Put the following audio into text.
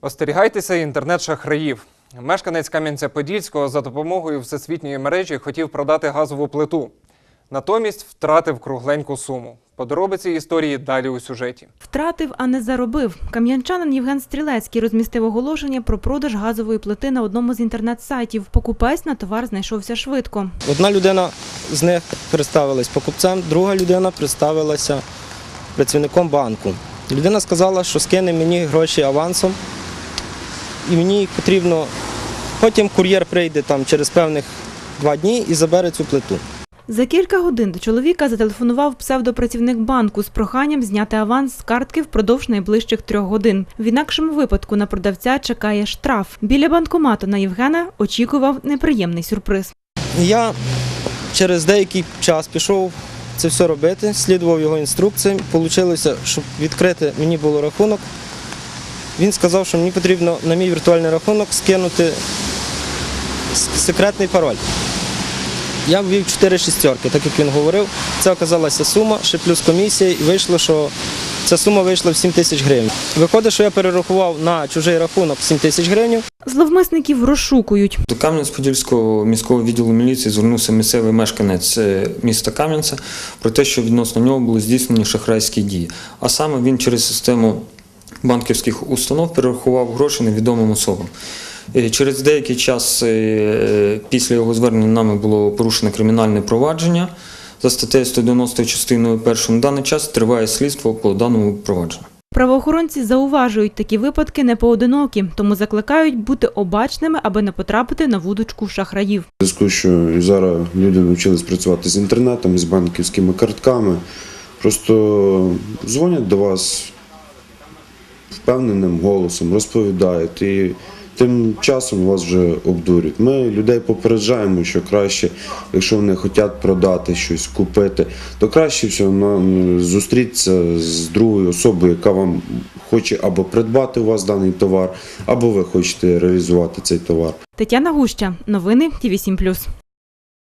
Остерігайтеся інтернет-шахраїв. Мешканець Кам'янця-Подільського за допомогою всесвітньої мережі хотів продати газову плиту. Натомість втратив кругленьку суму. Подробиці історії далі у сюжеті. Втратив, а не заробив. Кам'янчанин Євген Стрілецький розмістив оголошення про продаж газової плити на одному з інтернет-сайтів. Покупець на товар знайшовся швидко. Одна людина з них представилась покупцем, друга людина представилася працівником банку. Людина сказала, що скине мені гроші авансом, і мені потрібно. Потім кур'єр прийде там через певних два дні і забере цю плиту. За кілька годин до чоловіка зателефонував псевдопрацівник банку з проханням зняти аванс з картки впродовж найближчих трьох годин. В інакшому випадку на продавця чекає штраф. Біля банкомату на Євгена очікував неприємний сюрприз. Я через деякий час пішов це все робити, слідував його інструкціям. Получилося, щоб відкрити мені було рахунок. Він сказав, що мені потрібно на мій віртуальний рахунок скинути секретний пароль. Я ввів 4 шістерки, так як він говорив. Це оказалася сума, ще плюс комісія, і вийшло, що ця сума вийшла в 7 тисяч гривень. Виходить, що я перерахував на чужий рахунок 7 тисяч гривень. Зловмисників розшукують. До Кам'янець-Подільського міського відділу міліції звернувся місцевий мешканець е, міста Кам'янця про те, що відносно нього були здійснені шахрайські дії. А саме він через систему банківських установ перерахував гроші невідомим особам. Е, Через деякий час е, після його звернення нами було порушено кримінальне провадження за статтею 190 частиною 1. На даний час триває слідство по даному провадженню. Правоохоронці зауважують, такі випадки не поодинокі, тому закликають бути обачними, аби не потрапити на вудочку шахраїв. Зв'язку, що зараз люди навчились працювати з інтернетом, з банківськими картками. Просто дзвонять до вас впевненим голосом, розповідають і тим часом вас вже обдурюють. Ми людей попереджаємо, що краще, якщо вони хочуть продати щось, купити, то краще всього зустрітися з другою особою, яка вам хоче або придбати у вас даний товар, або ви хочете реалізувати цей товар. Тетяна Гуща, новини Ті 7+.